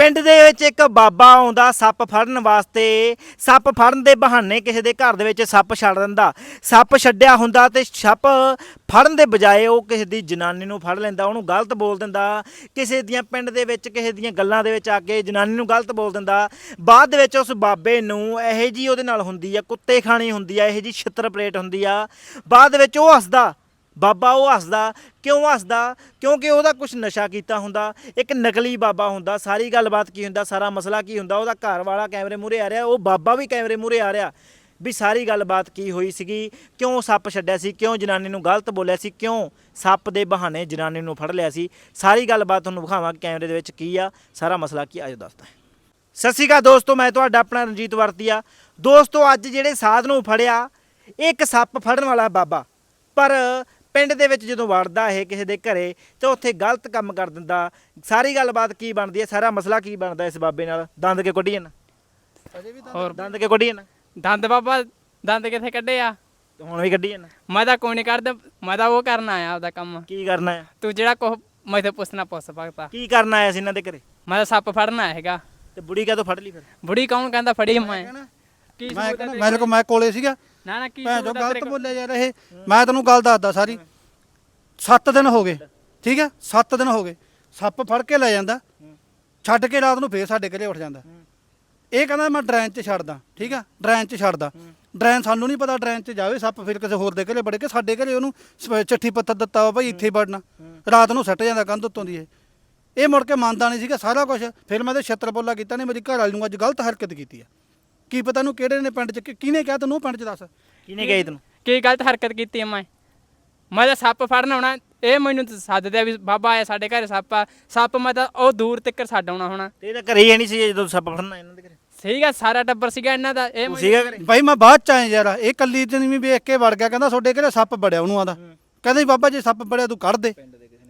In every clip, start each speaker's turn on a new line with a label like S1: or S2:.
S1: ਪਿੰਡ ਦੇ ਵਿੱਚ ਇੱਕ ਬਾਬਾ ਆਉਂਦਾ, ਸੱਪ ਫੜਨ ਵਾਸਤੇ। ਸੱਪ ਫੜਨ ਦੇ ਬਹਾਨੇ ਕਿਸੇ ਦੇ ਘਰ ਦੇ ਵਿੱਚ ਸੱਪ ਛੱਡ ਦਿੰਦਾ। ਸੱਪ ਛੱਡਿਆ ਹੁੰਦਾ ਤੇ ਸੱਪ ਫੜਨ ਦੇ ਬਜਾਏ ਉਹ ਕਿਸੇ ਦੀ ਜਨਾਨੀ ਨੂੰ ਫੜ ਲੈਂਦਾ, ਉਹਨੂੰ ਗਲਤ ਬੋਲ ਦਿੰਦਾ। ਕਿਸੇ ਦੀਆਂ ਪਿੰਡ ਦੇ ਵਿੱਚ, ਕਿਸੇ ਦੀਆਂ ਗੱਲਾਂ ਦੇ ਵਿੱਚ ਆ ਕੇ ਜਨਾਨੀ ਨੂੰ ਗਲਤ ਬੋਲ ਦਿੰਦਾ। ਬਾਅਦ ਦੇ ਵਿੱਚ ਉਸ ਬਾਬੇ ਨੂੰ ਇਹੋ ਜੀ ਉਹਦੇ ਨਾਲ ਹੁੰਦੀ ਆ, ਕੁੱਤੇ ਖਾਣੀ ਹੁੰਦੀ ਆ, ਇਹੋ ਜੀ ਛਿੱਤਰ ਪਲੇਟ ਹੁੰਦੀ ਆ। ਬਾਅਦ ਵਿੱਚ ਉਹ ਹੱਸਦਾ ਬਾਬਾ ਉਹ ਹੱਸਦਾ, ਕਿਉਂ ਹੱਸਦਾ? ਕਿਉਂਕਿ ਉਹਦਾ ਕੁਝ ਨਸ਼ਾ ਕੀਤਾ ਹੁੰਦਾ, ਇੱਕ ਨਕਲੀ ਬਾਬਾ ਹੁੰਦਾ, ਸਾਰੀ ਗੱਲਬਾਤ ਕੀ ਹੁੰਦਾ, ਸਾਰਾ ਮਸਲਾ ਕੀ ਹੁੰਦਾ, ਉਹਦਾ ਘਰ ਵਾਲਾ ਕੈਮਰੇ ਮੂਹਰੇ ਆ ਰਿਹਾ, ਉਹ ਬਾਬਾ ਵੀ ਕੈਮਰੇ ਮੂਹਰੇ ਆ ਰਿਹਾ, ਵੀ ਸਾਰੀ ਗੱਲਬਾਤ ਕੀ ਹੋਈ ਸੀਗੀ, ਕਿਉਂ ਸੱਪ ਛੱਡਿਆ ਸੀ, ਕਿਉਂ ਜਨਾਨੀ ਨੂੰ ਗਲਤ ਬੋਲਿਆ ਸੀ, ਕਿਉਂ ਸੱਪ ਦੇ ਬਹਾਨੇ ਜਨਾਨੀ ਨੂੰ ਫੜ ਲਿਆ ਸੀ, ਸਾਰੀ ਗੱਲਬਾਤ ਤੁਹਾਨੂੰ ਵਿਖਾਵਾਂ ਕੈਮਰੇ ਦੇ ਵਿੱਚ ਕੀ ਆ, ਸਾਰਾ ਮਸਲਾ ਕੀ ਅੱਜ ਦੱਸਦਾ ਸਤਿ ਸ਼੍ਰੀ ਅਕਾਲ ਦੋਸਤੋ, ਮੈਂ ਤੁਹਾਡਾ ਆਪਣਾ ਰਣਜੀਤ ਵਰਤੀਆ। ਦੋਸਤੋ, ਅੱਜ ਜਿਹੜੇ ਸਾਧ ਨੂੰ ਫੜਿਆ, ਇਹ ਇੱਕ ਸੱਪ ਫੜਨ ਵਾਲਾ ਬਾਬਾ, ਪਰ ਪਿੰਡ ਦੇ ਵਿੱਚ ਜਦੋਂ ਵੜਦਾ ਇਹ ਕਿਸੇ ਦੇ ਘਰੇ ਤੇ ਉੱਥੇ ਗਲਤ ਕੰਮ ਕਰ ਦਿੰਦਾ ਸਾਰੀ ਗੱਲਬਾਤ ਕੀ ਬਣਦੀ ਹੈ ਸਾਰਾ ਮਸਲਾ ਕੀ ਬਣਦਾ ਇਸ ਬਾਬੇ ਨਾਲ? ਦੰਦ ਕੇ ਕੱਢੀ ਜਾਂਦਾ
S2: ਹੋਰ
S1: ਦੰਦ ਕੇ ਕੱਢੀ ਜਾਂਦਾ
S2: ਦੰਦ ਬਾਬਾ ਦੰਦ ਕਿੱਥੇ ਕੱਢੇ ਆ?
S1: ਤੇ ਹੁਣ ਵੀ ਕੱਢੀ ਜਾਂਦਾ
S2: ਮੈਂ ਤਾਂ ਕੋਈ ਨਹੀਂ ਕਰਦਾ ਮੈਂ ਤਾਂ ਉਹ ਕਰਨ ਆਇਆ ਆਪਦਾ ਕੰਮ।
S1: ਕੀ ਕਰਨਾ ਹੈ
S2: ਤੂੰ ਜਿਹੜਾ ਕੋ ਮੈਂ ਤੇ ਪੁੱਛਣਾ ਪੁੱਛ ਸਕਦਾ
S1: ਕੀ ਕਰਨ ਆਇਆ ਸੀ ਇਹਨਾਂ ਦੇ ਘਰੇ?
S2: ਮੈਂ ਤਾਂ ਸੱਪ ਫੜਨਾ ਹੈਗਾ
S1: ਤੇ ਬੁੜੀ ਕਾ ਫੜ ਲਈ ਫਿਰ?
S2: ਬੁੜੀ ਕੌਣ ਕਹਿੰਦਾ ਫੜੀ ਮੈਂ ਕੀ
S3: ਮੈਂ ਮੇਰੇ ਕੋਲ? ਮੈਂ ਕੋਲੇ ਸੀਗਾ।
S2: ਨਾ ਨਾ ਕੀ
S3: ਭੈਣ ਜੋ ਗਲਤ? ਬੋਲਿਆ ਯਾਰ ਇਹ। ਮੈਂ ਤੈਨੂੰ ਗੱਲ ਦੱਸਦਾ ਸਾਰੀ। 7 ਦਿਨ ਹੋ ਗਏ ਠੀਕ ਹੈ? 7 ਦਿਨ ਹੋ ਗਏ। ਸੱਪ ਫੜ ਕੇ ਲੈ ਜਾਂਦਾ ਛੱਡ ਕੇ ਰਾਤ ਨੂੰ ਫੇਰ ਸਾਡੇ ਘਰੇ ਉੱਠ ਜਾਂਦਾ। ਇਹ ਕਹਿੰਦਾ ਮੈਂ ਡਰੈਨ 'ਚ ਛੱਡਦਾ ਠੀਕ ਆ ਡਰੈਨ 'ਚ ਛੱਡਦਾ। ਡਰੈਨ ਸਾਨੂੰ ਨਹੀਂ ਪਤਾ ਡਰੈਨ 'ਚ ਜਾਵੇ ਸੱਪ ਫਿਰ ਕਿਸੇ ਹੋਰ ਦੇ ਘਰੇ ਵੜੇ ਕੇ ਸਾਡੇ ਘਰੇ ਉਹਨੂੰ ਸਪ- ਚਿੱਠੀ ਪੱਤਰ ਦਿੱਤਾ ਵਾ ਭਾਈ ਇੱਥੇ ਹੀ ਵੜਨਾ। ਰਾਤ ਨੂੰ ਸੱਟ ਜਾਂਦਾ ਕੰਧ ਉੱਤੋਂ ਦੀ ਇਹ। ਇਹ ਮੁੜ ਕੇ ਮੰਨਦਾ ਨਹੀਂ ਸੀਗਾ ਸਾਰਾ ਕੁਝ ਫਿਰ ਮੈਂ ਤੇ ਛੱਤਰ ਬੋਲਾ ਕੀਤਾ ਨੇ ਮੇਰੀ ਘਰ ਵਾਲੀ ਨੂੰ ਅੱਜ ਗਲਤ ਹਰਕਤ ਕੀਤੀ ਆ। ਕੀ ਪਤਾ ਨੂੰ ਕਿਹੜੇ ਨੇ ਪਿੰਡ 'ਚ ਕਿ- ਕਿਹਨੇ ਕਿਹਾ ਤੈਨੂੰ ਪਿੰਡ 'ਚ ਦੱਸ?
S1: ਕਿਹਨੇ ਗਈ ਤੈਨੂੰ?
S2: ਕੀ ਗਲਤ ਹਰਕਤ ਕੀਤੀ ਹੈ ਮੈਂ ਤਾਂ ਸੱਪ ਫੜਨ ਆਉਣਾ ਇਹ ਮੈਨੂੰ ਤਾਂ ਸੱਦਦੇ ਆ ਵੀ ਬਾਬਾ ਆਇਆ ਸਾਡੇ ਘਰੇ ਸੱਪ ਆ। ਸੱਪ ਮੈਂ ਤਾਂ ਉਹ ਦੂਰ ਤੱਕ ਛੱਡ ਆਉਣਾ ਹੋਣਾ।
S1: ਤੇ ਇਹਦਾ ਘਰੇ ਹੀ ਨਹੀਂ ਸੀ ਜਦੋਂ ਸੱਪ ਫੜਨਾ ਇਹਨਾਂ ਦੇ ਘਰੇ।
S2: ਸਹੀ ਗਾ ਸਾਰਾ ਟੱਬਰ ਸੀਗਾ ਇਹਨਾਂ ਦਾ ਇਹ
S1: ਤੂੰ
S2: ਮੈਨੂੰ-
S1: ਸੀਗਾ ਘਰੇ?
S3: ਮੈਂ ਬਾਅਦ ਚ ਆਇਆ ਯਾਰ ਇਹ ਕੱਲੀ ਤੇ ਨਹੀਂ ਵੇਖ ਕੇ ਵੜ ਗਿਆ ਕਹਿੰਦਾ ਤੁਹਾਡੇ ਘਰੇ ਸੱਪ ਬੜਿਆ ਉਹਨੂੰ ਆਦਾ। ਕਹਿੰਦਾ ਜੀ ਬਾਬਾ ਜੀ ਸੱਪ ਬੜਿਆ ਤੂੰ ਕੱਢ ਦੇ।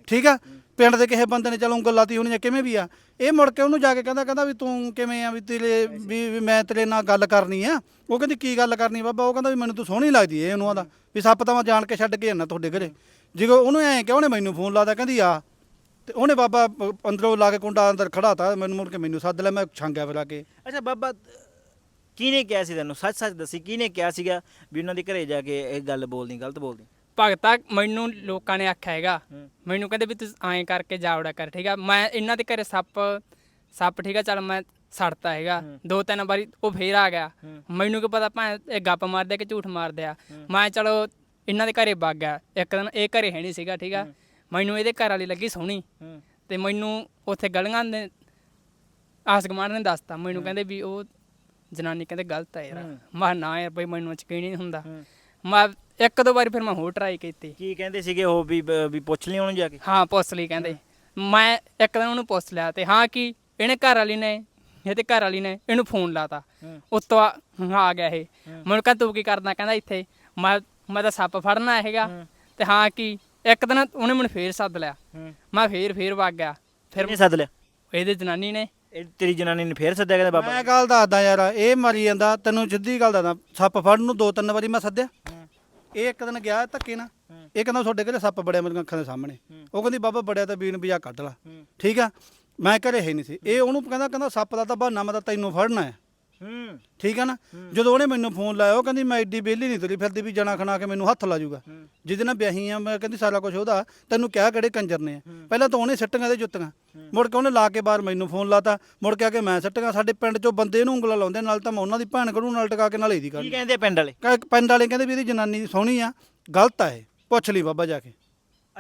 S3: ਠੀਕ ਆ? ਪਿੰਡ ਦੇ ਕਿਸੇ ਬੰਦੇ ਨੇ ਚਲੋ ਉਂਗਲ ਲਾਤੀ ਹੋਣੀ ਜਾਂ ਕਿਵੇਂ ਵੀ ਆ? ਇਹ ਮੁੜ ਕੇ ਉਹਨੂੰ ਜਾ ਕੇ ਕਹਿੰਦਾ ਕਹਿੰਦਾ ਵੀ ਤੂੰ ਕਿਵੇਂ ਆ ਵੀ ਤੇਰੇ ਵੀ ਵੀ ਮੈਂ ਤੇਰੇ ਨਾਲ ਗੱਲ ਕਰਨੀ ਆ। ਉਹ ਕਹਿੰਦੀ ਕੀ ਗੱਲ ਕਰਨੀ ਬਾਬਾ? ਉਹ ਕਹਿੰਦਾ ਵੀ ਮੈਨੂੰ ਤੂੰ ਸੋਹਣੀ ਲੱਗਦੀ ਏ ਉਹਨੂੰ ਆਦਾ ਵੀ ਸੱਪ ਤਾਂ ਮੈਂ ਜਾਣ ਕੇ ਛੱਡ ਕੇ ਜਾਣਾ ਤੁਹਾਡੇ ਘਰੇ। ਜਦੋਂ ਉਹਨੂੰ ਐਂ ਕਿਹਾ ਉਹਨੇ ਮੈਨੂੰ ਫੋਨ ਲਾਦਾ ਕਹਿੰਦੀ ਆ। ਤੇ ਉਹਨੇ ਬਾਬਾ ਅ, ਅੰਦਰੋਂ ਲਾ ਕੇ ਕੁੰਡਾ ਅੰਦਰ ਖੜਾਤਾ ਮੈਨੂੰ ਮੁੜ ਕੇ ਮੈਨੂੰ ਸੱਦ ਲੈ ਮੈਂ ਛਾਂਗਿਆ ਫਿਰ ਆ ਕੇ।
S1: ਅੱਛਾ ਬਾਬਾ ਕਿਹਨੇ ਕਿਹਾ ਸੀ ਤੈਨੂੰ? ਸੱਚ ਸੱਚ ਦੱਸੀ ਕਿਹਨੇ ਕਿਹਾ ਸੀਗਾ ਵੀ ਉਹਨਾਂ ਦੇ ਘਰੇ ਜਾ ਕੇ ਇਹ ਗੱਲ ਬੋਲਦੀ ਗਲਤ ਬੋਲਦੀ?
S2: ਭਗਤਾ ਮੈਨੂੰ ਲੋਕਾਂ ਨੇ ਆਖਿਆ ਹੈਗਾ। ਮੈਨੂੰ ਕਹਿੰਦੇ ਵੀ ਤੂੰ ਐਂ ਕਰਕੇ ਜਾਵੜਾ ਕਰ ਠੀਕ ਆ? ਮੈਂ ਇਹਨਾਂ ਦੇ ਘਰੇ ਸੱਪ ਸੱਪ ਠੀਕ ਆ ਚੱਲ ਮੈਂ ਸੜਤਾ ਹੈਗਾ। ਦੋ ਤਿੰਨ ਵਾਰੀ ਉਹ ਫੇਰ ਆ ਗਿਆ। ਮੈਨੂੰ ਕੀ ਪਤਾ ਭਾਂ ਇਹ ਗੱਪ ਮਾਰਦੇ ਕਿ ਝੂਠ ਮਾਰਦੇ ਆ। ਮੈਂ ਚਲੋ ਇਹਨਾਂ ਦੇ ਘਰੇ ਵਗ ਗਿਆ। ਇੱਕ ਦਿਨ ਇਹ ਘਰੇ ਹੈ ਨਹੀਂ ਸੀਗਾ ਠੀਕ ਆ? ਮੈਨੂੰ ਇਹਦੇ ਘਰ ਵਾਲੀ ਲੱਗੀ ਸੋਹਣੀ। ਤੇ ਮੈਨੂੰ ਉੱਥੇ ਗਲੀਆਂ ਦੇ ਆਸ ਗੁਆਂਢ ਨੇ ਦੱਸਤਾ। ਮੈਨੂੰ ਕਹਿੰਦੇ ਵੀ ਉਹ ਜਨਾਨੀ ਕਹਿੰਦੇ ਗਲਤ ਹੈ ਯਾਰ। ਮੈਂ ਨਾ ਯਾਰ ਬਈ ਮੈਨੂੰ ਯਕੀਨ ਨਹੀਂ ਹੁੰਦਾ। ਮੈਂ ਇੱਕ ਦੋ ਵਾਰੀ ਫਿਰ ਮੈਂ ਹੋਰ ਟਰਾਈ ਕੀਤੀ।
S1: ਕੀ ਕਹਿੰਦੇ ਸੀਗੇ ਉਹ ਵੀ ਵੀ ਪੁੱਛ ਲਈ ਉਹਨੂੰ ਜਾ ਕੇ?
S2: ਹਾਂ ਪੁੱਛ ਲਈ ਕਹਿੰਦੇ। ਮੈਂ ਇੱਕ ਦਿਨ ਉਹਨੂੰ ਪੁੱਛ ਲਿਆ ਤੇ ਹਾਂ ਕੀ ਇਹਨੇ ਘਰ ਵਾਲੀ ਨੇ ਇਹਦੇ ਘਰ ਵਾਲੀ ਨੇ ਇਹਨੂੰ ਫੋਨ ਲਾਤਾ। ਉੱਤੋਂ ਆ ਆ ਗਿਆ ਇਹ। ਮੈਨੂੰ ਕਹਿੰਦਾ ਤੂੰ ਕੀ ਕਰਦਾ? ਕਹਿੰਦਾ ਇੱਥੇ। ਮੈਂ ਮੈਂ ਤਾਂ ਸੱਪ ਫੜਨਾ ਹੈਗਾ। ਤੇ ਹਾਂ ਕੀ ਇੱਕ ਦਿਨ ਉਹਨੇ ਮੈਨੂੰ ਫੇਰ ਸੱਦ ਲਿਆ। ਮੈਂ ਫੇਰ ਫੇਰ ਵਗ ਗਿਆ। ਫਿਰ
S1: ਕਿਹਨੇ ਸੱਦ ਲਿਆ?
S2: ਇਹਦੇ ਜਨਾਨੀ ਨੇ।
S1: ਇਹ ਤੇਰੀ ਜਨਾਨੀ ਨੇ ਫੇਰ ਸੱਦਿਆ ਕਹਿੰਦਾ ਬਾਬਾ
S3: ਮੈਂ ਗੱਲ ਦੱਸਦਾ ਯਾਰ ਇਹ ਮਰੀ ਜਾਂਦਾ ਤੈਨੂੰ ਸਿੱਧੀ ਗੱਲ ਦੱਸਦਾ। ਸੱਪ ਫੜਨ ਨੂੰ ਦੋ ਤਿੰਨ ਵਾਰੀ ਮੈਂ ਸੱਦਿਆ। ਇਹ ਇੱਕ ਦਿਨ ਗਿਆ ਧੱਕੇ ਨਾਲ
S1: ਹੂੰ।
S3: ਇਹ ਕਹਿੰਦਾ ਤੁਹਾਡੇ ਘਰੇ ਸੱਪ ਬੜਿਆ ਮੇਰੀਆਂ ਅੱਖਾਂ ਦੇ ਸਾਹਮਣੇ। ਉਹ ਕਹਿੰਦੀ ਬਾਬਾ ਬੜਿਆ ਤਾਂ ਬੀਨ ਬਿਜਾ ਕੱਢ ਲਾ। ਠੀਕ ਆ ਮੈਂ ਘਰੇ ਹੈ ਨਹੀਂ ਸੀ ਇਹ ਉਹਨੂੰ ਕਹਿੰਦਾ ਕਹਿੰਦਾ ਸੱਪ ਦਾ ਤਾਂ ਬਹਾਨਾ ਮੈਂ ਤਾਂ ਤੈਨੂੰ ਫੜਨਾ ਹੈ
S1: ਹੂੰ
S3: ਠੀਕ ਆ ਨਾ? ਜਦੋਂ ਉਹਨੇ ਮੈਨੂੰ ਫੋਨ ਲਾਇਆ ਉਹ ਕਹਿੰਦੀ ਮੈਂ ਐਡੀ ਬੇਲੀ ਨਹੀਂ ਤੁਰੀ ਫਿਰਦੀ ਵੀ ਜਣਾ ਖਣਾ ਕੇ ਮੈਨੂੰ ਹੱਥ ਲਾ ਜੂਗਾ।
S1: ਹੂੰ।
S3: ਜਿਹਦੇ ਨਾਲ ਵਿਆਹੀ ਆ ਮੈਂ ਕਹਿੰਦੀ ਸਾਰਾ ਕੁਝ ਉਹਦਾ। ਤੈਨੂੰ ਕਿਹਾ ਕਿਹੜੇ ਕੰਜਰ ਨੇ ਆ? ਪਹਿਲਾਂ ਤਾਂ ਉਹਨੇ ਸਿੱਟੀਆਂ ਦੇ ਜੁੱਤੀਆਂ। ਮੁੜ ਕੇ ਉਹਨੇ ਲਾ ਕੇ ਬਾਹਰ ਮੈਨੂੰ ਫੋਨ ਲਾਤਾ। ਮੁੜ ਕੇ ਆ ਕੇ ਮੈਂ ਸਿੱਟੀਆਂ। ਸਾਡੇ ਪਿੰਡ ਚੋਂ ਬੰਦੇ ਨੂੰ ਉਂਗਲਾਂ ਲਾਉਂਦੇ ਨਾਲ ਤਾਂ ਮੈਂ ਉਹਨਾਂ ਦੀ ਭੈਣ ਕਰੂ ਨਾਲ ਟਕਾ ਕੇ ਨਾਲ ਇਹਦੀ ਕਰ
S1: ਕੀ ਕਹਿੰਦੇ ਪਿੰਡ ਵਾਲੇ?
S3: ਪਿੰਡ ਵਾਲੇ ਕਹਿੰਦੇ ਵੀ ਇਹਦੀ ਜਨਾਨੀ ਸੋਹਣੀ ਆ। ਗਲਤ ਆ ਇਹ। ਪੁੱਛ ਲਈ ਬਾਬਾ ਜਾ ਕੇ।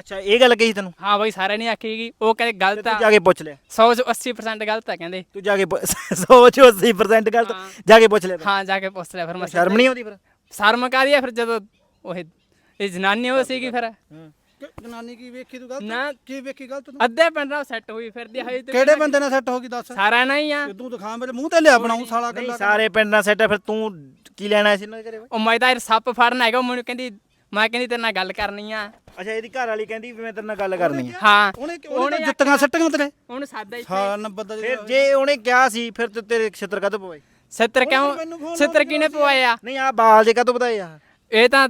S1: ਅੱਛਾ ਇਹ ਗੱਲ ਕਹੀ ਤੈਨੂੰ?
S2: ਹਾਂ ਬਈ ਸਾਰਿਆਂ ਨੇ ਆਖੀਗੀ ਉਹ ਕਹਿੰਦੇ ਗਲਤ
S1: ਤੂੰ
S2: ਆ।
S1: ਜਾ ਕੇ ਪੁੱਛ ਲਿਆ।
S2: 100 ਚ 80% ਗਲਤ ਆ ਕਹਿੰਦੇ।
S1: ਤੂੰ ਜਾ ਕੇ 100 ਚੋਂ 80% ਗਲਤ
S2: ਹਾਂ।
S1: ਜਾ ਕੇ ਪੁੱਛ ਲਿਆ ਫਿਰ।
S2: ਹਾਂ ਜਾ ਕੇ ਪੁੱਛ ਲਿਆ ਫਿਰ ਮੈਂ
S1: ਸ਼ਰਮ ਨਹੀਂ ਆਉਂਦੀ ਫਿਰ?
S2: ਸ਼ਰਮ ਕਾਦੀ ਆ ਫਿਰ ਜਦੋਂ ਉਹ ਇਹ ਜਨਾਨੀ ਉਹ ਸੀਗੀ ਫਿਰ।
S1: ਹੂੰ।
S3: ਕਿ ਜਨਾਨੀ ਕੀ ਵੇਖੀ ਤੂੰ ਗਲਤ?
S2: ਨਾ।
S3: ਕੀ ਵੇਖੀ ਗਲਤ ਤੂੰ?
S2: ਅੱਧੇ ਪਿੰਡ ਨਾਲ ਸੈੱਟ ਹੋਈ ਫਿਰਦੀ ਹਜੇ ਤੇ
S3: ਕਿਹੜੇ ਬੰਦੇ ਨਾਲ ਸੈੱਟ ਹੋ ਗਈ ਦੱਸ?
S2: ਸਾਰਾ ਨਹੀਂ ਆ।
S3: ਤੇ ਦਿਖਾ ਮੇਰੇ ਮੂੰਹ ਤੇ ਲਿਆ ਬਣਾਉ ਸਾਲਾ
S1: ਨਹੀਂ
S3: ਗੱਲਾਂ
S1: ਸਾਰੇ ਪਿੰਡ ਨਾਲ ਸੈੱਟ ਫਿਰ ਤੂੰ ਕੀ ਲੈਣਾ ਸੀ ਇਹਨਾਂ ਦੇ ਘਰੇ?
S2: ਉਹ ਮੈਂ ਤਾਂ ਯਾਰ ਸੱਪ ਫੜਨਾ ਹੈਗਾ ਉਹ ਮੈਨੂੰ ਕਹਿੰਦੀ ਮੈਂ ਕਹਿੰਦੀ ਤੇਰੇ ਨਾਲ ਗੱਲ ਕਰਨੀ ਆ।
S1: ਅੱਛਾ ਇਹਦੀ ਘਰ ਵਾਲੀ ਕਹਿੰਦੀ ਵੀ ਮੈਂ ਤੇਰੇ ਨਾਲ ਗੱਲ ਕਰਨੀ ਹੈ
S2: ਹਾਂ।
S3: ਉਹਨੇ ਉਹਨੇ ਤਾਂ ਜੁੱਤੀਆਂ ਸੱਟੀਆਂ ਤੇਰੇ?
S2: ਉਹਨੂੰ ਸਾਦਾ ਇੱਥੇ
S3: ਹਾਂ ਨੰਬਰ ਦਾ
S1: ਫਿਰ ਜੇ ਉਹਨੇ ਕਿਹਾ ਸੀ ਫਿਰ ਤੇ ਤੇਰੇ ਛਿੱਤਰ ਕਾਹਤੋਂ ਪਵਾਏ?
S2: ਸਿੱਤਰ
S3: ਮੈਨੂੰ
S2: ਕਿਉਂ ਸਿੱਤਰ ਕਿਨੇ ਪਵਾਏ ਆ
S1: ਨਹੀਂ ਆ ਬਾਲ ਜੇ ਕਾਹਤੋਂ ਬਤਾਏ ਆ?
S2: ਇਹ ਤਾਂ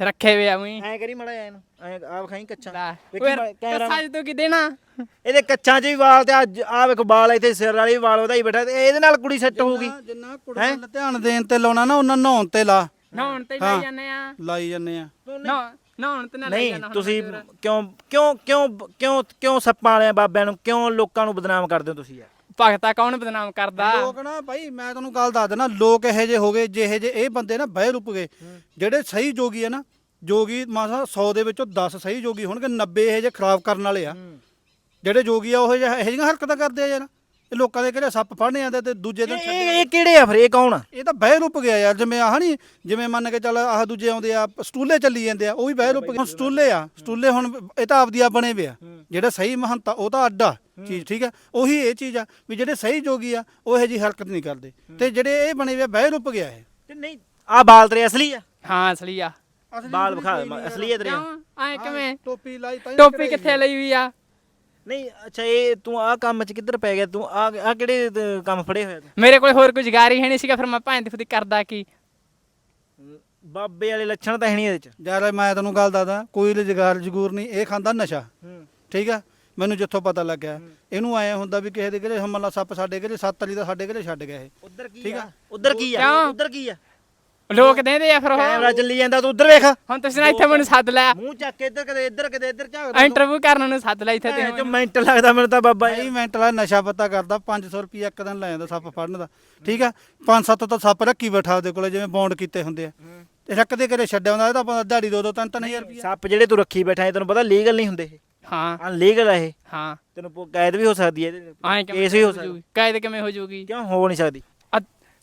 S2: ਰੱਖੇ ਵੇ ਆ ਉਹੀ।
S1: ਐ ਕਰੀ ਮੜਾ ਇਹਨੂੰ। ਐ ਆਪ ਖਾਈ ਕੱਚਾ। ਕੈਮਰਾ
S2: ਕੱਸਾ ਤੂੰ ਕੀ ਦੇਣਾ?
S1: ਇਹਦੇ ਕੱਚਾਂ 'ਚ ਵੀ ਵਾਲ ਤੇ ਅੱਜ ਆ ਵੇਖ ਵਾਲ ਇੱਥੇ ਸਿਰ ਵਾਲੇ ਵਾਲ ਉਹਦਾ ਹੀ ਬੈਠਾ ਤੇ ਇਹਦੇ ਨਾਲ ਕੁੜੀ ਸੈੱਟ ਹੋਊਗੀ।
S3: ਜਿੰਨਾ- ਜਿੰਨਾ ਕੁੜੀਆਂ ਦਾ ਧਿਆਨ ਦੇਣ ਤੇ ਲਾਉਣਾ ਨਾ ਉਹਨਾਂ ਨਹਾਉਣ ਤੇ ਲਾ।
S2: ਨਹਾਉਣ ਤੇ। ਲੈ ਜਾਂਦੇ ਆ।
S3: ਲਾਈ ਜੰਨੇ ਆ।
S2: ਨਾ ਨਹਾਉਣ ਤੇ ਨਾ ਲੈ
S1: ਨਹੀਂ ਤੁਸੀਂ। ਕਿਉਂ ਕਿਉਂ ਕਿਉਂ ਕਿਉਂ ਕਿਉਂ ਸੱਪਾਂ ਵਾਲਿਆਂ ਬਾਬਿਆਂ ਨੂੰ ਕਿਉਂ ਲੋਕਾਂ ਨੂੰ ਬਦਨਾਮ ਕਰਦੇ ਹੋ ਤੁਸੀਂ ਯਾਰ?
S2: ਭਗਤਾ ਕੌਣ ਬਦਨਾਮ ਕਰਦਾ?
S3: ਲੋਕ ਨਾ ਭਾਈ ਮੈਂ ਤੁਹਾਨੂੰ ਗੱਲ ਦੱਸ ਦੇਣਾ ਲੋਕ ਇਹੋ ਜਿਹੇ ਹੋ ਗਏ ਜਿਹੇ ਜਿਹੇ ਇਹ ਬੰਦੇ ਨਾ ਬਹਿ ਰੁਪ ਗਏ। ਜਿਹੜੇ ਸਹੀ ਜੋਗੀ ਆ ਨਾ ਜੋਗੀ ਮਾਸਾ 100 ਦੇ ਵਿੱਚੋਂ 10 ਸਹੀ ਜੋਗੀ ਹੋਣਗੇ 90 ਇਹੋ ਜਿਹੇ ਖਰਾਬ ਕਰਨ ਵਾਲੇ ਆ। ਜਿਹੜੇ ਜੋਗੀ ਆ ਉਹ ਇਹੋ ਜਿਹੀਆਂ ਹਰਕਤਾਂ ਕਰਦੇ ਆ ਯਾਰ। ਇਹ ਲੋਕਾਂ ਦੇ ਕਿਹੜੇ ਸੱਪ ਫੜਨੇ ਆਂਦੇ ਤੇ ਦੂਜੇ ਦਿਨ
S1: ਇਹ ਇਹ- ਕਿਹੜੇ ਆ ਫਿਰ? ਇਹ ਕੌਣ ਆ?
S3: ਇਹ ਤਾਂ ਬਹਿ ਰੁਪ ਗਿਆ ਯਾਰ ਜਿਵੇਂ ਆਹ ਨਹੀਂ ਜਿਵੇਂ ਮੰਨ ਕੇ ਚੱਲ ਆਹ ਦੂਜੇ ਆਉਂਦੇ ਆ ਸਟੂਲੇ ਚੱਲੀ ਜਾਂਦੇ ਆ ਉਹ ਵੀ ਬਹਿ ਰੁਪ ਗਏ ਹੁਣ ਸਟੂਲੇ ਆ ਸਟੂਲੇ ਹੁਣ ਇਹ ਤਾਂ ਆਪਦੀਆਂ ਬਣੇ ਵੇ ਆ। ਜਿਹੜਾ ਸਹੀ ਮਹੰਤਾ ਉਹ ਤਾਂ ਅੱਡਾ ਚੀਜ਼ ਠੀਕ ਆ? ਉਹੀ ਇਹ ਚੀਜ਼ ਆ ਵੀ ਜਿਹੜੇ ਸਹੀ ਜੋਗੀ ਆ ਉਹ ਇਹੋ ਜੀ ਹਰਕਤ ਨਹੀਂ ਕਰਦੇ। ਤੇ ਜਿਹੜੇ ਇਹ ਬਣੇ ਵੇ ਆ, ਬਹਿ ਰੁਪ ਗਿਆ ਇਹ।
S1: ਤੇ ਨਹੀਂ ਆ ਬਾਲ ਤੇਰੇ ਅਸਲੀ ਆ?
S2: ਹਾਂ ਅਸਲੀ ਆ।
S1: ਬਾਲ ਵਿਖਾ ਅਸਲੀ ਆ ਤੇਰੇ।
S2: ਐ ਕਿਵੇਂ?
S3: ਟੋਪੀ ਲਾਈ ਤਾਂ ਹੀ
S2: ਟੋਪੀ ਕਿੱਥੇ ਲਈ ਹੋਈ ਆ?
S1: ਨਹੀਂ ਅੱਛਾ ਇਹ ਤੂੰ ਆ ਕੰਮ 'ਚ ਕਿੱਧਰ ਪੈ ਗਿਆ? ਤੂੰ ਆ ਆ ਕਿਹੜੇ ਕੰਮ ਫੜੇ ਹੋਏ ਤੂੰ?
S2: ਮੇਰੇ ਕੋਲ ਹੋਰ ਕੋਈ ਜਗਾਰ ਹੀ ਨਹੀਂ ਸੀਗਾ ਫਿਰ ਮੈਂ ਭਾਂ ਦੀ ਫੁਦੀ ਕਰਦਾ ਕੀ?
S1: ਬਾਬੇ ਵਾਲੇ ਲੱਛਣ ਤਾਂ ਹੈ ਨਹੀਂ ਇਹਦੇ 'ਚ।
S3: ਯਾਰ ਮੈਂ ਤੈਨੂੰ ਗੱਲ ਦੱਸਦਾ ਕੋਈ ਰੁਜ਼ਗਾਰ ਜਗੂਰ ਨਹੀਂ ਇਹ ਖਾਂਦਾ ਨਸ਼ਾ।
S1: ਹੂੰ।
S3: ਠੀਕ ਆ? ਮੈਨੂੰ ਜਿੱਥੋਂ ਪਤਾ ਲੱਗਿਆ। ਇਹਨੂੰ ਆਇਆ ਹੁੰਦਾ ਵੀ ਕਿਸੇ ਦੇ ਘਰੇ ਹਮਲਾ ਸੱਪ ਸਾਡੇ ਘਰੇ ਸੱਤ ਵਾਲੀ ਦਾ ਸਾਡੇ ਘਰੇ ਛੱਡ ਗਿਆ ਇਹ।
S1: ਉਧਰ ਕੀ
S3: ਠੀਕ
S1: ਆ?
S3: ਆ।
S1: ਉਧਰ ਕੀ ਆ?
S2: ਕਿਉਂ?
S1: ਉਧਰ ਕੀ ਆ?
S2: ਲੋਕ ਦੇਂਦੇ ਆ ਫਿਰ ਉਹ
S1: ਕੈਮਰਾ ਚੱਲੀ ਜਾਂਦਾ ਤੂੰ ਉਧਰ ਵੇਖ।
S2: ਹੁਣ ਤੁਸੀਂ ਨਾ ਇੱਥੇ ਮੈਨੂੰ ਸੱਦ ਲਿਆ
S1: ਮੂੰਹ ਚੱਕ ਕੇ ਇੱਧਰ ਕਦੇ ਇੱਧਰ ਕਦੇ ਇੱਧਰ ਝਾਕਦਾ
S2: ਇੰਟਰਵਿਊ ਕਰਨ ਨੂੰ ਸੱਦ ਲਿਆ ਇੱਥੇ ਤੇ
S1: ਤੇ ਮਿੰਟ ਲੱਗਦਾ ਮੈਨੂੰ ਤਾਂ ਬਾਬਾ
S3: ਨਹੀਂ ਮੈਂਟਲਾ ਨਸ਼ਾ ਪਤਾ ਕਰਦਾ 500 ਰੁਪਏ ਇੱਕ ਦਿਨ ਲੈ ਜਾਂਦਾ ਸੱਪ ਫੜਨ ਦਾ। ਠੀਕ ਆ? ਪੰਜ ਸੱਤ ਤਾਂ ਸੱਪ ਰੱਖੀ ਬੈਠਾ ਉਹਦੇ ਕੋਲੇ ਜਿਵੇਂ ਬੌਂਡ ਕੀਤੇ ਹੁੰਦੇ ਆ। ਤੇ ਰੱਖ ਦੇ ਘਰੇ ਛੱਡਿਆ ਹੁੰਦਾ ਇਹ ਤਾਂ ਆਪਾਂ ਦਿਹਾੜੀ ਦੋ ਦੋ ਤਿੰਨ ਤਿੰਨ ਹਜ਼ਾਰ ਰੁਪਏ
S1: ਸੱਪ ਜਿਹੜੇ ਤੂੰ ਰੱਖੀ ਬੈਠਾ ਇਹ ਤੈਨੂੰ ਪਤਾ ਲੀਗਲ ਨਹੀਂ ਹੁੰਦੇ ਇਹ।
S2: ਹਾਂ।
S1: ਅਨਲੀਗਲ ਆ ਇਹ।
S2: ਹਾਂ।
S1: ਤੈਨੂੰ ਪ- ਕੈਦ ਵੀ ਹੋ ਸਕਦੀ ਹੈ ਇਹਦੇ
S2: ਐਂ
S1: ਕੇਸ ਵੀ ਹੋ ਸਕਦਾ।
S2: ਕਾਇਦ ਕਿਵੇਂ ਹੋ ਜੂਗੀ?
S1: ਕਿਉਂ ਹੋ ਨਹੀਂ ਸਕਦੀ?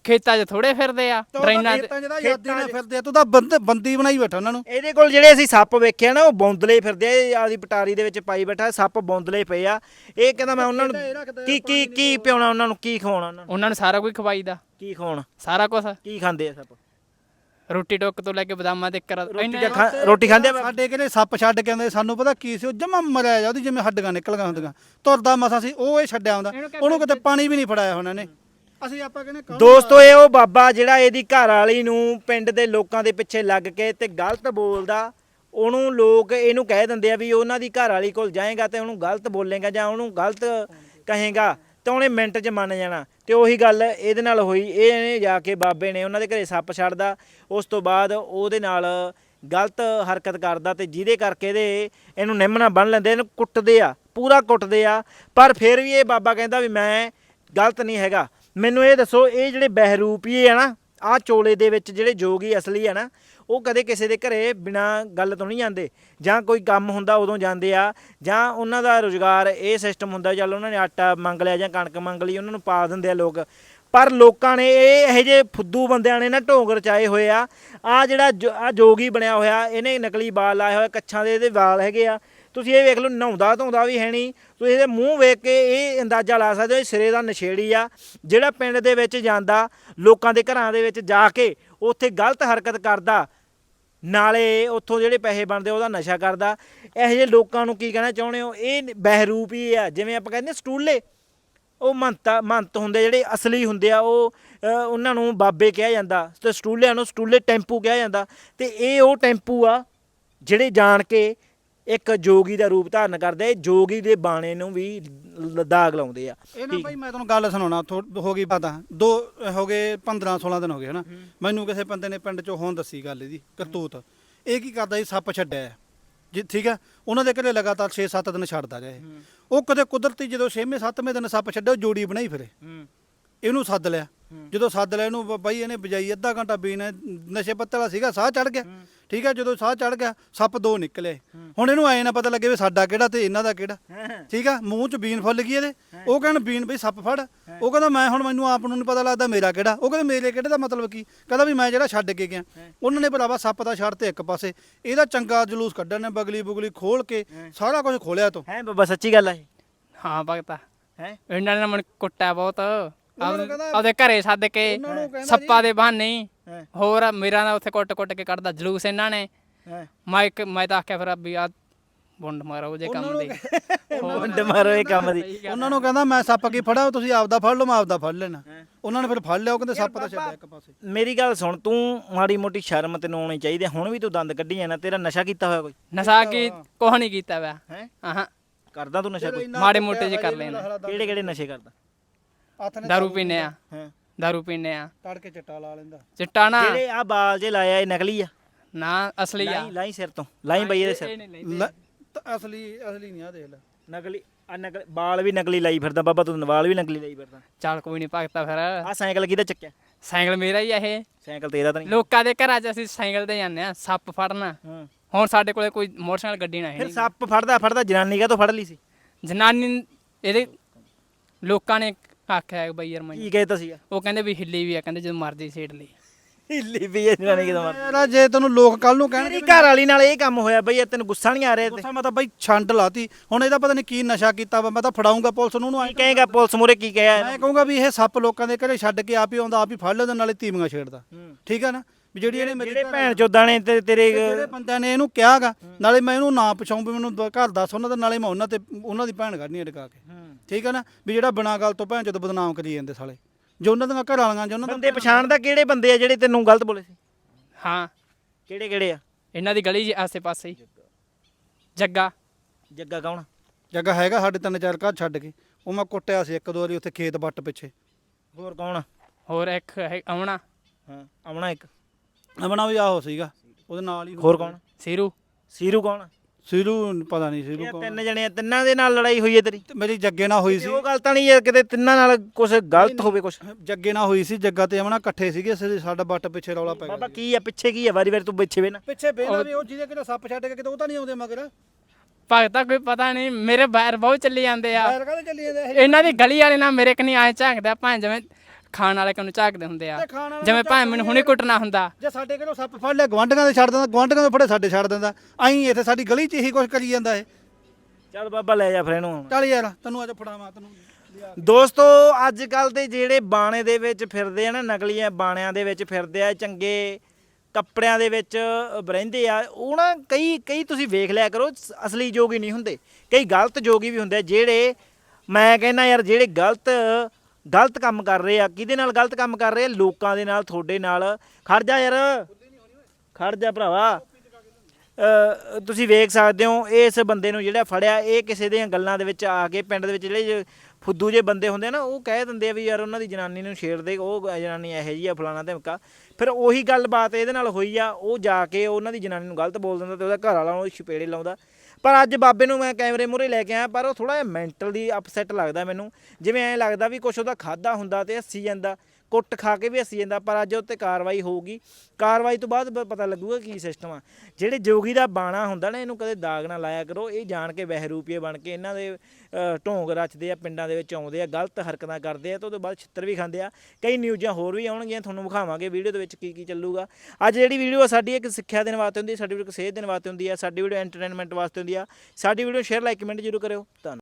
S2: ਖੇਤਾਂ 'ਚ ਥੋੜੇ ਫਿਰਦੇ ਆ ਡਰੇਨਾਂ 'ਚ
S3: ਖੇਤਾਂ ਜਿਹਦਾ ਯਾਦੀ ਨਾਲ ਫਿਰਦੇ ਆ ਤੂੰ ਤਾਂ ਬੰਦ ਬੰਦੀ ਬਣਾਈ ਬੈਠਾ ਉਹਨਾਂ ਨੂੰ।
S1: ਇਹਦੇ ਕੋਲ ਜਿਹੜੇ ਅਸੀਂ ਸੱਪ ਵੇਖਿਆ ਨਾ ਉਹ ਬੌਂਦਲੇ ਫਿਰਦੇ ਆ ਇਹ ਆਪਦੀ ਪਟਾਰੀ ਦੇ ਵਿੱਚ ਪਾਈ ਬੈਠਾ ਸੱਪ ਬੌਂਦਲੇ ਪਏ ਆ। ਇਹ ਕਹਿੰਦਾ ਮੈਂ ਉਹਨਾਂ ਨੂੰ ਕੀ ਕੀ ਕੀ ਪਿਉਣਾ ਉਹਨਾਂ ਨੂੰ ਕੀ ਖਵਾਉਣਾ ਉਹਨਾਂ ਨੂੰ?
S2: ਉਹਨਾਂ ਨੂੰ ਸਾਰਾ ਕੁਝ ਖਵਾਈਦਾ।
S1: ਕੀ ਖਵਾਉਣਾ?
S2: ਸਾਰਾ ਕੁਝ
S1: ਕੀ ਖਾਂਦੇ ਆ ਸੱਪ?
S2: ਰੋਟੀ ਟੋਕ ਤੋਂ ਲੈ ਕੇ ਬਦਾਮਾਂ ਤੱਕ ਕਰ
S1: ਰੋਟੀ ਜਾਂ ਖਾ- ਰੋਟੀ ਖਾਂਦੇ ਆ
S3: ਸਾਡੇ ਘਰੇ ਸੱਪ ਛੱਡ ਕੇ ਆਉਂਦੇ ਸਾਨੂੰ ਪਤਾ ਕੀ ਸੀ ਉਹ ਜਮਾ ਮਰਿਆ ਜਾ ਉਹਦੀ ਜਿਵੇਂ ਹੱਡੀਆਂ ਨਿਕਲ ਗਈਆਂ ਹੁੰਦੀਆਂ। ਤੁਰਦਾ ਮਸਾ ਸੀ ਉਹ ਇਹ ਛੱਡਿਆ ਹੁੰਦਾ। ਉਹਨੂੰ ਕਿਤੇ ਪਾਣੀ ਵੀ ਨਹੀਂ ਫੜਾਇਆ ਉਹਨਾਂ ਨੇ ਅਸੀਂ ਆਪਾਂ ਕਹਿੰਦੇ ਕਾਹਨੂੰ
S1: ਦੋਸਤੋ ਇਹ ਉਹ ਬਾਬਾ ਜਿਹੜਾ ਇਹਦੀ ਘਰ ਵਾਲੀ ਨੂੰ ਪਿੰਡ ਦੇ ਲੋਕਾਂ ਦੇ ਪਿੱਛੇ ਲੱਗ ਕੇ ਤੇ ਗਲਤ ਬੋਲਦਾ ਉਹਨੂੰ ਲੋਕ ਇਹਨੂੰ ਕਹਿ ਦਿੰਦੇ ਆ ਵੀ ਉਹਨਾਂ ਦੀ ਘਰ ਵਾਲੀ ਕੋਲ ਜਾਏਗਾ ਤੇ ਉਹਨੂੰ ਗਲਤ ਬੋਲੇਗਾ ਜਾਂ ਉਹਨੂੰ ਗਲਤ ਕਹੇਗਾ ਤਾਂ ਉਹਨੇ ਮਿੰਟ 'ਚ ਮੰਨ ਜਾਣਾ। ਤੇ ਉਹੀ ਗੱਲ ਇਹਦੇ ਨਾਲ ਹੋਈ। ਇਹਨੇ ਜਾ ਕੇ ਬਾਬੇ ਨੇ ਉਹਨਾਂ ਦੇ ਘਰੇ ਸੱਪ ਛੱਡਦਾ। ਉਸ ਤੋਂ ਬਾਅਦ ਉਹਦੇ ਨਾਲ ਗਲਤ ਹਰਕਤ ਕਰਦਾ ਤੇ ਜਿਹਦੇ ਕਰਕੇ ਇਹਦੇ ਇਹਨੂੰ ਨਿੰਮਣਾ ਬਣ ਲੈਂਦੇ ਇਹਨੂੰ ਕੁੱਟਦੇ ਆ ਪੂਰਾ ਕੁੱਟਦੇ ਆ। ਪਰ ਫਿਰ ਵੀ ਇਹ ਬਾਬਾ ਕਹਿੰਦਾ ਵੀ ਮੈਂ ਗਲਤ ਨਹੀਂ ਹੈਗਾ। ਮੈਨੂੰ ਇਹ ਦੱਸੋ, ਇਹ ਜਿਹੜੇ ਬਹਿਰੂਪੀਏ ਆ ਨਾ ਆ ਚੋਲੇ ਦੇ ਵਿੱਚ ਜਿਹੜੇ ਜੋਗੀ ਅਸਲੀ ਆ ਨਾ, ਉਹ ਕਦੇ ਕਿਸੇ ਦੇ ਘਰੇ ਬਿਨਾ ਗੱਲ ਤੋਂ ਨਹੀਂ ਜਾਂਦੇ। ਜਾਂ ਕੋਈ ਕੰਮ ਹੁੰਦਾ ਉਦੋਂ ਜਾਂਦੇ ਆ, ਜਾਂ ਉਹਨਾਂ ਦਾ ਰੋਜ਼ਗਾਰ ਇਹ ਸਿਸਟਮ ਹੁੰਦਾ, ਚੱਲ ਉਹਨਾਂ ਨੇ ਆਟਾ ਮੰਗ ਲਿਆ ਜਾਂ ਕਣਕ ਮੰਗ ਲਈ, ਉਹਨਾਂ ਨੂੰ ਪਾ ਦਿੰਦੇ ਆ ਲੋਕ। ਪਰ ਲੋਕਾਂ ਨੇ ਇਹ ਇਹੋ ਜਿਹੇ ਫੁੱਦੂ ਬੰਦਿਆਂ ਨੇ ਨਾ ਢੋਂਗ ਰਚਾਏ ਹੋਏ ਆ। ਆ ਜਿਹੜਾ ਆ ਜੋਗੀ ਬਣਿਆ ਹੋਇਆ, ਇਹਨੇ ਨਕਲੀ ਵਾਲ ਲਾਏ ਹੋਏ ਕੱਛਾਂ ਦੇ ਇਹਦੇ ਵਾਲ ਹੈਗੇ ਆ। ਤੁਸੀਂ ਇਹ ਵੇਖ ਲਓ, ਨਹਾਉਂਦਾ ਧੋਂਦਾ ਵੀ ਹੈ ਨਹੀਂ। ਤੁਸੀਂ ਇਹਦੇ ਮੂੰਹ ਵੇਖ ਕੇ ਇਹ ਅੰਦਾਜ਼ਾ ਲਾ ਸਕਦੇ ਹੋ, ਇਹ ਸਿਰੇ ਦਾ ਨਸ਼ੇੜੀ ਆ, ਜਿਹੜਾ ਪਿੰਡ ਦੇ ਵਿੱਚ ਜਾਂਦਾ, ਲੋਕਾਂ ਦੇ ਘਰਾਂ ਦੇ ਵਿੱਚ ਜਾ ਕੇ ਉੱਥੇ ਗਲਤ ਹਰਕਤ ਕਰਦਾ, ਨਾਲੇ ਉੱਥੋਂ ਜਿਹੜੇ ਪੈਸੇ ਬਣਦੇ ਉਹਦਾ ਨਸ਼ਾ ਕਰਦਾ। ਇਹੋ ਜਿਹੇ ਲੋਕਾਂ ਨੂੰ ਕੀ ਕਹਿਣਾ ਚਾਹੁੰਦੇ ਹੋ? ਇਹ ਬਹਿਰੂਪ ਹੀ ਆ। ਜਿਵੇਂ ਆਪਾਂ ਕਹਿੰਦੇ ਸਟੂਲੇ। ਉਹ ਮੰਤਾ, ਮੰਤ ਹੁੰਦੇ ਜਿਹੜੇ ਅਸਲੀ ਹੁੰਦੇ ਆ, ਉਹ ਉਹਨਾਂ ਨੂੰ ਬਾਬੇ ਕਿਹਾ ਜਾਂਦਾ। ਤੇ ਸਟੂਲਿਆਂ ਨੂੰ ਸਟੂਲੇ ਟੈਂਪੂ ਕਿਹਾ ਜਾਂਦਾ। ਤੇ ਇਹ ਉਹ ਟੈਂਪੂ ਆ, ਜਿਹੜੇ ਜਾਣ ਕੇ ਇੱਕ ਜੋਗੀ ਦਾ ਰੂਪ ਧਾਰਨ ਕਰਦੇ ਆ। ਜੋਗੀ ਦੇ ਬਾਣੇ ਨੂੰ ਵੀ ਲ- ਦਾਗ ਲਾਉਂਦੇ ਆ।
S3: ਇਹ ਨਾ ਭਾਈ ਮੈਂ ਤੁਹਾਨੂੰ ਗੱਲ ਸੁਣਾਉਣਾ ਥੋ- ਹੋ ਗਈ ਪਤਾ ਦੋ ਹੋ ਗਏ 15 16 ਦਿਨ ਹੋ ਗਏ ਹਨਾ? ਮੈਨੂੰ ਕਿਸੇ ਬੰਦੇ ਨੇ ਪਿੰਡ ਚੋਂ ਹੋਣ ਦੱਸੀ ਗੱਲ ਇਹਦੀ ਕਰਤੂਤ। ਇਹ ਕੀ ਕਰਦਾ ਸੀ ਸੱਪ ਛੱਡਿਆ ਹੈ। ਜੀ ਠੀਕ ਹੈ? ਉਹਨਾਂ ਦੇ ਘਰੇ ਲਗਾਤਾਰ 6-7 ਦਿਨ ਛੱਡਦਾ ਰਿਹਾ ਇਹ। ਉਹ ਕਦੇ ਕੁਦਰਤੀ ਜਦੋਂ 6ਵੇਂ 7ਵੇਂ ਦਿਨ ਸੱਪ ਛੱਡਿਆ ਉਹ ਜੋੜੀ ਬਣਾਈ ਫਿਰੇ। ਇਹਨੂੰ ਸੱਦ ਲਿਆ। ਜਦੋਂ ਸੱਦ ਲਿਆ ਇਹਨੂੰ ਬਾਈ ਇਹਨੇ ਬਜਾਈ ਅੱਧਾ ਘੰਟਾ ਬੀਨ ਨਸ਼ੇ ਪੱਤੇ ਵਾਲਾ ਸੀਗਾ ਸਾਹ ਚੜ ਗਿਆ। ਠੀਕ ਹੈ ਜਦੋਂ ਸਾਹ ਚੜ ਗਿਆ ਸੱਪ ਦੋ ਨਿਕਲੇ। ਹੁਣ ਇਹਨੂੰ ਐ ਨਾ ਪਤਾ ਲੱਗੇ ਵੀ ਸਾਡਾ ਕਿਹੜਾ ਤੇ ਇਹਨਾਂ ਦਾ ਕਿਹੜਾ। ਠੀਕ ਆ ਮੂੰਹ 'ਚ ਬੀਨ ਫੁੱਲ ਗਈ ਇਹਦੇ। ਉਹ ਕਹਿਣ ਬੀਨ ਬਈ ਸੱਪ ਫੜ। ਉਹ ਕਹਿੰਦਾ ਮੈਂ ਹੁਣ ਮੈਨੂੰ ਆਪ ਨੂੰ ਨਹੀਂ ਪਤਾ ਲੱਗਦਾ ਮੇਰਾ ਕਿਹੜਾ। ਉਹ ਕਹਿੰਦਾ ਮੇਰੇ ਕਿਹੜੇ ਦਾ ਮਤਲਬ ਕੀ? ਕਹਿੰਦਾ ਵੀ ਮੈਂ ਜਿਹੜਾ ਛੱਡ ਕੇ ਗਿਆ। ਉਹਨਾਂ ਨੇ ਭਰਾਵਾ ਸੱਪ ਦਾ ਛੱਡ ਤੇ ਇੱਕ ਪਾਸੇ। ਇਹਦਾ ਚੰਗਾ ਜਲੂਸ ਕੱਢਣ ਨੇ ਬਗਲੀ ਬੁਗਲੀ ਖੋਲ ਕੇ ਸਾਰਾ ਕੁਝ ਖੋਲਿਆ ਤੋਂ।
S1: ਹੈ ਬਾਬਾ ਸੱਚੀ ਗੱਲ ਇਹ।
S2: ਹਾਂ ਭਗਤਾ।
S1: ਹੈ?
S2: ਇਹਨਾਂ ਨੇ ਮੈਨੂੰ ਕੁੱਟਿਆ ਬਹੁਤ।
S3: ਨੂੰ
S2: ਆਪਦੇ
S3: ਕਹਿੰਦਾ-
S2: ਆਪਦੇ ਘਰੇ ਸੱਦ ਕੇ
S3: ਉਹਨਾਂ ਨੂੰ ਕਹਿੰਦਾ
S2: ਸੱਪਾ ਦੇ ਬਹਾਨੇ ਹੀ।
S1: ਹੈਂ।
S2: ਹੋਰ ਮੇਰਾ ਦਾ ਉੱਥੇ ਕੁੱਟ ਕੁੱਟ ਕੇ ਕੱਢਦਾ ਜਲੂਸ ਇਹਨਾਂ ਨੇ।
S1: ਹੈ।
S2: ਮੈਂ ਇੱਕ ਮੈਂ ਤਾਂ ਆਖਿਆ ਫਿਰ ਵੀ ਆ ਬੁੰਡ ਮਾਰੋ ਜੇ ਕੰਮ ਦੀ।
S1: ਵੰਡ ਮਾਰੋ ਇਹ ਕੰਮ ਦੀ।
S3: ਉਹਨਾਂ ਨੂੰ ਕਹਿੰਦਾ ਮੈਂ ਸੱਪ ਕੀ ਫੜਿਆ? ਤੁਸੀਂ ਆਪਦਾ ਫੜ ਲਓ ਮੈਂ ਆਪਦਾ ਫੜ ਲੈਣਾ। ਉਹਨਾਂ ਨੇ ਫਿਰ ਫੜ ਲਿਆ ਉਹ ਕਹਿੰਦੇ ਸੱਪ ਤਾਂ ਛੱਡਿਆ ਇੱਕ ਪਾਸੇ।
S1: ਮੇਰੀ ਗੱਲ ਸੁਣ ਤੂੰ ਮਾੜੀ ਮੋਟੀ ਸ਼ਰਮ ਤੈਨੂੰ ਆਉਣੀ ਚਾਹੀਦੀ ਹੈ। ਹੁਣ ਵੀ ਤੂੰ ਦੰਦ ਕੱਢੀ ਜਾਣਾ ਤੇਰਾ ਨਸ਼ਾ ਕੀਤਾ ਹੋਇਆ ਕੋਈ?
S2: ਨਸ਼ਾ ਕੀ ਕੁਛ ਨਹੀਂ ਕੀਤਾ ਵਾ।
S1: ਹੈ?
S2: ਆਹਾਂ।
S1: ਕਰਦਾ ਤੂੰ ਨਸ਼ਾ ਕੋਈ?
S2: ਮਾੜੇ ਮੋਟੇ ਜੇ ਕਰ ਲੈਣਾ।
S1: ਕਿਹੜੇ ਕਿਹੜੇ ਨਸ਼ੇ ਕਰਦਾ?
S3: ਹੱਥ ਨੇ
S2: ਦਾਰੂ ਪੀਨੇ ਆ।
S1: ਹਾਂ।
S2: ਦਾਰੂ ਪੀਨੇ ਆ।
S3: ਕੱਢ ਕੇ ਚਿੱਟਾ ਲਾ ਲੈਂਦਾ।
S2: ਚਿੱਟਾ ਨਾ।
S1: ਜਿਹੜੇ ਆ ਬਾਲ ਜੇ ਲਾਇਆ ਇਹ ਨਕਲੀ ਆ।
S2: ਨਾ ਅਸਲੀ ਆ।
S1: ਲਾਈ ਲਾਈ ਸਿਰ ਤੋਂ। ਲਾਈ ਬਈ ਇਹਦੇ ਸਿਰ
S3: ਲੈ, ਤਾਂ ਅਸਲੀ ਅਸਲੀ ਨਹੀਂ ਆ ਦੇਖ ਲੈ।
S1: ਨਕਲੀ ਆ ਨਕਲੀ ਬਾਲ ਵੀ ਨਕਲੀ ਲਾਈ ਫਿਰਦਾ। ਬਾਬਾ ਤੂੰ ਵਾਲ ਵੀ ਨਕਲੀ ਲਾਈ ਫਿਰਦਾ।
S2: ਚੱਲ ਕੋਈ ਨਹੀਂ ਭਗਤਾ ਫਿਰ।
S1: ਆ ਸਾਈਕਲ ਕਿਹਦਾ ਚੱਕਿਆ?
S2: ਸਾਈਕਲ ਮੇਰਾ ਹੀ ਆ ਇਹ।
S1: ਸਾਈਕਲ ਤੇਰਾ ਤਾਂ ਨਹੀਂ।
S2: ਲੋਕਾਂ ਦੇ ਘਰਾਂ 'ਚ ਅਸੀਂ ਸਾਈਕਲ ਤੇ ਜਾਂਦੇ ਆ। ਸੱਪ ਫੜਨ।
S1: ਹਾਂ।
S2: ਹੁਣ ਸਾਡੇ ਕੋਲੇ ਕੋਈ ਮੋਟਰਸਾਈਕਲ ਗੱਡੀ ਨਾ ਹੈ
S1: ਫਿਰ ਸੱਪ ਫੜਦਾ ਫੜਦਾ। ਜਨਾਨੀ ਕਾ ਤੋਂ ਫੜ ਲਈ ਸੀ?
S2: ਜਨਾਨੀ ਇਹਦੇ ਲੋਕਾਂ ਨੇ ਆਖਿਆ ਬਈ ਯਾਰ ਮੈਨੂੰ
S1: ਕੀ ਕਹਿਤਾ ਸੀਗਾ?
S2: ਉਹ ਕਹਿੰਦੇ ਵੀ ਹਿੱਲੀ ਵੀ ਆ ਕਹਿੰਦੇ ਜਦੋਂ ਮਰਜ਼ੀ ਸੇੜ ਲਈ।
S1: ਹਿੱਲੀ ਵੀ ਇਹ ਜਨਾਨੀ ਕਿਦੋਂ ਮਰ
S3: ਮੇਰਾ ਜੇ ਤੈਨੂੰ ਲੋਕ ਕੱਲ ਨੂੰ ਕਹਿਣਗੇ
S1: ਤੇਰੀ ਘਰ ਵਾਲੀ ਨਾਲ ਇਹ ਕੰਮ ਹੋਇਆ ਬਈ ਇਹ ਤੈਨੂੰ ਗੁੱਸਾ ਨਹੀਂ ਆ ਰਿਹਾ ਤੇ
S3: ਗੁੱਸਾ ਮੈਂ ਤਾਂ ਬਾਈ ਛੰਡ ਲਾਤੀ। ਹੁਣ ਇਹਦਾ ਪਤਾ ਨਹੀਂ ਕੀ ਨਸ਼ਾ ਕੀਤਾ ਵਾ ਮੈਂ ਤਾਂ ਫੜਾਉਂਗਾ ਪੁਲਿਸ ਨੂੰ ਉਹਨੂੰ
S1: ਕੀ ਕਹੇਗਾ ਪੁਲਿਸ ਮੂਰੇ ਕੀ ਕਹਿਆ
S3: ਮੈਂ ਕਹੂੰਗਾ ਵੀ ਇਹ ਸੱਪ ਲੋਕਾਂ ਦੇ ਘਰੇ ਛੱਡ ਕੇ ਆਪ ਹੀ ਆਉਂਦਾ ਆਪ ਹੀ ਫੜ ਲੈਂਦਾ ਨਾਲੇ ਤੀਵੀਆਂ ਛੇੜਦਾ।
S1: ਹੂੰ।
S3: ਠੀਕ ਹੈ ਨਾ? ਵੀ ਜਿਹੜੀ ਇਹਨੇ ਮੇਰੇ
S1: ਜਿਹੜੇ ਭੈਣ ਚੋਦਾਂ ਨੇ ਤੇ ਤੇਰੇ
S3: ਜਿਹੜੇ ਬੰਦਿਆਂ ਨੇ ਇਹਨੂੰ ਕਿਹਾਗਾ ਨਾਲੇ ਮੈਂ ਇਹਨੂੰ ਨਾ ਪੁੱਛਾਂ ਵੀ ਮੈਨੂੰ ਦ- ਘਰ ਦੱਸ ਉਹਨਾਂ ਦਾ ਨਾਲੇ ਮੈਂ ਉਹਨਾਂ ਤੇ ਉਹਨਾਂ ਦੀ ਭੈਣ ਕੱਢਣੀ ਟਕਾ ਕੇ। ਠੀਕ ਹੈ ਨਾ? ਵੀ ਜਿਹੜਾ ਬਿਨਾਂ ਗੱਲ ਤੋਂ ਭੈਣ ਚੋਦ ਬਦਨਾਮ ਕਰੀ ਜਾਂਦੇ ਸਾਲੇ। ਜੋ ਉਹਨਾਂ ਦੀਆਂ ਘਰ ਵਾਲੀਆਂ ਜੋ ਉਹਨਾਂ ਦਾ
S1: ਬੰਦੇ ਪਛਾਣਦਾ ਕਿਹੜੇ ਬੰਦੇ ਆ ਜਿਹੜੇ ਤੈਨੂੰ ਗਲਤ ਬੋਲੇ ਸੀ?
S2: ਹਾਂ।
S1: ਕਿਹੜੇ ਕਿਹੜੇ ਆ?
S2: ਇਹਨਾਂ ਦੀ ਗਲੀ 'ਚ ਆਸੇ-ਪਾਸੇ ਹੀ। ਜੱਗਾ।
S1: ਜੱਗਾ ਕੌਣ?
S3: ਜਗ੍ਹਾ ਹੈਗਾ ਸਾਡੇ ਤਿੰਨ ਚਾਰ ਘਰ ਛੱਡ ਕੇ। ਉਹ ਮੈਂ ਕੁੱਟਿਆ ਸੀ ਇੱਕ ਦੋ ਵਾਰੀ ਉੱਥੇ ਖੇਤ ਵੱਟ ਪਿੱਛੇ।
S1: ਹੋਰ ਕੌਣ?
S2: ਹੋਰ ਇੱਕ ਹੈ ਆਉਣਾ
S1: ਹਾਂ ਆਉਣਾ ਇੱਕ।
S3: ਅਮਨਾ ਵੀ ਆਹੋ ਸੀਗਾ। ਉਹਦੇ ਨਾਲ ਹੀ
S1: ਹੋਰ ਕੌਣ?
S2: ਸੀਰੂ।
S1: ਸੀਰੂ ਕੌਣ?
S3: ਸੀਰੂ ਪਤਾ ਨਹੀਂ ਸੀਰੂ ਕੌਣ
S1: ਤਿੰਨ ਜਣੇ ਆ ਤਿੰਨਾਂ ਦੇ ਨਾਲ ਲੜਾਈ ਹੋਈ ਹੈ ਤੇਰੀ?
S3: ਤੇ ਮੇਰੀ ਜੱਗੇ ਨਾਲ ਹੋਈ ਸੀ।
S1: ਉਹ ਗੱਲ ਤਾਂ ਨਹੀਂ ਯਾਰ ਕਿਤੇ ਤਿੰਨਾਂ ਨਾਲ ਕੁਝ ਗਲਤ ਹੋਵੇ ਕੁਝ
S3: ਜੱਗੇ ਨਾਲ ਹੋਈ ਸੀ ਜੱਗਾ ਤੇ ਅਮਨਾ ਇਕੱਠੇ ਸੀਗੇ ਅਸੀਂ ਸਾਡਾ ਵੱਟ ਪਿੱਛੇ ਰੌਲਾ ਪੈ ਗਿਆ
S1: ਬਾਬਾ ਕੀ ਆ ਪਿੱਛੇ ਕੀ ਆ ਵਾਰੀ ਵਾਰੀ ਤੂੰ ਪਿੱਛੇ ਵੇ ਨਾ।
S3: ਪਿੱਛੇ ਬੇਨਾ ਵੀ ਉਹ ਜਿਹਦੇ ਕਿਤੇ ਸੱਪ ਛੱਡ ਕੇ ਕਿਤੇ ਉਹ ਤਾਂ ਨਹੀਂ ਆਉਂਦੇ ਮਗਰ।
S2: ਭਗਤਾ ਕੋਈ ਪਤਾ ਨਹੀਂ ਮੇਰੇ ਬਾਹਰ ਬਹੁਤ ਚੱਲੀ ਜਾਂਦੇ ਆ।
S3: ਪੈਰ ਕਾਹਦੇ ਚੱਲੀ ਜਾਂਦੇ ਇਹ?
S2: ਇਹਨਾਂ ਦੀ ਗਲੀ ਵਾਲੇ ਨਾਲ ਮੇਰੇ ਕਨੀ ਆਏ ਝਾਕਦੇ ਆ ਭਾਂ ਜਿਵੇਂ ਖਾਣ ਵਾਲੇ ਕਨੂੰ ਝਾਕਦੇ ਹੁੰਦੇ ਆ?
S3: ਤੇ ਖਾਣ ਵਾਲੇ
S2: ਜਿਵੇਂ ਭਾਂ ਮੈਨੂੰ ਹੁਣੇ ਕੁੱਟਣਾ ਹੁੰਦਾ।
S3: ਜੇ ਸਾਡੇ ਕੋਲੋਂ ਸੱਪ ਫੜ ਲਿਆ ਗਵਾਂਢੀਆਂ ਦੇ ਛੱਡ ਦਿੰਦਾ ਗਵਾਂਢੀਆਂ ਦੇ ਫੜੇ ਸਾਡੇ ਛੱਡ ਦਿੰਦਾ। ਆਈ ਇੱਥੇ ਸਾਡੀ ਗਲੀ 'ਚ ਇਹੀ ਕੁਝ ਕਰੀ ਜਾਂਦਾ ਇਹ।
S1: ਚੱਲ ਬਾਬਾ ਲੈ ਜਾ ਫਿਰ ਇਹਨੂੰ ਹੁਣ।
S3: ਚੱਲ ਯਾਰ ਤੈਨੂੰ ਅੱਜ ਫੜਾਵਾਂ ਤੈਨੂੰ ਲਿਆ।
S1: ਦੋਸਤੋ ਅੱਜ ਕੱਲ ਦੇ ਜਿਹੜੇ ਬਾਣੇ ਦੇ ਵਿੱਚ ਫਿਰਦੇ ਆ ਨਾ ਨਕਲੀਆਂ ਬਾਣਿਆਂ ਦੇ ਵਿੱਚ ਫਿਰਦੇ ਆ ਚੰਗੇ ਕੱਪੜਿਆਂ ਦੇ ਵਿੱਚ ਰਹਿੰਦੇ ਆ ਉਹ ਨਾ ਕਈ ਕਈ ਤੁਸੀਂ ਵੇਖ ਲਿਆ ਕਰੋ ਸ- ਅਸਲੀ ਜੋਗੀ ਨਹੀਂ ਹੁੰਦੇ। ਕਈ ਗਲਤ ਜੋਗੀ ਵੀ ਹੁੰਦੇ ਆ, ਜਿਹੜੇ ਮੈਂ ਕਹਿੰਦਾ ਯਾਰ ਜਿਹੜੇ ਗਲਤ ਗਲਤ ਕੰਮ ਕਰ ਰਹੇ ਆ। ਕਿਹਦੇ ਨਾਲ ਗਲਤ ਕੰਮ ਕਰ ਰਹੇ ਆ? ਲੋਕਾਂ ਦੇ ਨਾਲ, ਤੁਹਾਡੇ ਨਾਲ। ਖੜ ਜਾ ਯਾਰ। ਖੜ ਜਾ ਭਰਾਵਾ। ਤੁਸੀਂ ਵੇਖ ਸਕਦੇ ਹੋ ਇਸ ਬੰਦੇ ਨੂੰ ਜਿਹੜਾ ਫੜਿਆ, ਇਹ ਕਿਸੇ ਦੀਆਂ ਗੱਲਾਂ ਦੇ ਵਿੱਚ ਆ ਕੇ ਪਿੰਡ ਦੇ ਵਿੱਚ ਜਿਹੜੇ ਜੇ ਫੁੱਦੂ ਜੇ ਬੰਦੇ ਹੁੰਦੇ ਆ ਨਾ, ਉਹ ਕਹਿ ਦਿੰਦੇ ਆ ਵੀ ਯਾਰ ਉਹਨਾਂ ਦੀ ਜਨਾਨੀ ਨੂੰ ਛੇੜਦੇ ਉਹ ਜਨਾਨੀ ਇਹੋ ਜਿਹੀ ਆ, ਫਲਾਣਾ ਧਮਕਾ। ਫਿਰ ਉਹੀ ਗੱਲਬਾਤ ਇਹਦੇ ਨਾਲ ਹੋਈ ਆ, ਉਹ ਜਾ ਕੇ ਉਹਨਾਂ ਦੀ ਜਨਾਨੀ ਨੂੰ ਗਲਤ ਬੋਲ ਦਿੰਦਾ ਤੇ ਉਹਦਾ ਘਰ ਵਾਲਾ ਉਹ ਛਪੇੜੇ ਲਾਉਂਦਾ। ਪਰ ਅੱਜ ਬਾਬੇ ਨੂੰ ਮੈਂ ਕੈਮਰੇ ਮੂਹਰੇ ਲੈ ਕੇ ਆਇਆ, ਪਰ ਉਹ ਥੋੜਾ ਜਿਹਾ ਮੈਂਟਲੀ ਦੀ ਅਪਸੈਟ ਲੱਗਦਾ ਮੈਨੂੰ। ਜਿਵੇਂ ਐਂ ਲੱਗਦਾ ਵੀ ਕੁਛ ਉਹਦਾ ਖਾਦਾ ਹੁੰਦਾ ਤੇ ਹੱਸੀ ਜਾਂਦਾ। ਕੁੱਟ ਖਾ ਕੇ ਵੀ ਹੱਸੀ ਜਾਂਦਾ ਪਰ ਅੱਜ ਉੱਤੇ ਕਾਰਵਾਈ ਹੋਊਗੀ। ਕਾਰਵਾਈ ਤੋਂ ਬਾਅਦ ਪ ਪਤਾ ਲੱਗੂਗਾ ਕੀ ਸਿਸਟਮ ਆ। ਜਿਹੜੇ ਜੋਗੀ ਦਾ ਬਾਣਾ ਹੁੰਦਾ ਨਾ ਇਹਨੂੰ ਕਦੇ ਦਾਗ ਨਾ ਲਾਇਆ ਕਰੋ। ਇਹ ਜਾਣ ਕੇ ਬਹਿਰੂਪੀਏ ਬਣ ਕੇ ਇਹਨਾਂ ਦੇ ਅ, ਢੋਂਗ ਰਚਦੇ ਆ ਪਿੰਡਾਂ ਦੇ ਵਿੱਚ ਆਉਂਦੇ ਆ ਗਲਤ ਹਰਕਤਾਂ ਕਰਦੇ ਆ ਤੇ ਉਹਦੇ ਬਾਅਦ ਛਿੱਤਰ ਵੀ ਖਾਂਦੇ ਆ। ਕਈ ਨਿਊਜ਼ਾਂ ਹੋਰ ਵੀ ਆਉਣਗੀਆਂ ਤੁਹਾਨੂੰ ਵਿਖਾਵਾਂਗੇ ਵੀਡੀਓ ਦੇ ਵਿੱਚ ਕੀ ਕੀ ਚੱਲੂਗਾ। ਅੱਜ ਜਿਹੜੀ ਵੀਡੀਓ ਆ ਸਾਡੀ ਇੱਕ ਸਿੱਖਿਆ ਦੇਣ ਵਾਸਤੇ ਹੁੰਦੀ ਹੈ ਸਾਡੀ ਵੀਡੀਓ ਇੱਕ ਸੇਧ ਦੇਣ ਵਾਸਤੇ ਹੁੰਦੀ ਹੈ ਸਾਡੀ ਵੀਡੀਓ ਐਂਟਰਟੇਨਮੈਂਟ ਵਾਸਤੇ ਹੁੰਦੀ ਆ। ਸਾਡੀ ਵੀਡੀਓ ਸ਼ੇਅਰ ਲਾਈਕ ਕਮੈਂਟ ਜ਼ਰੂਰ ਕਰਿਓ। ਧੰਨਵਾਦ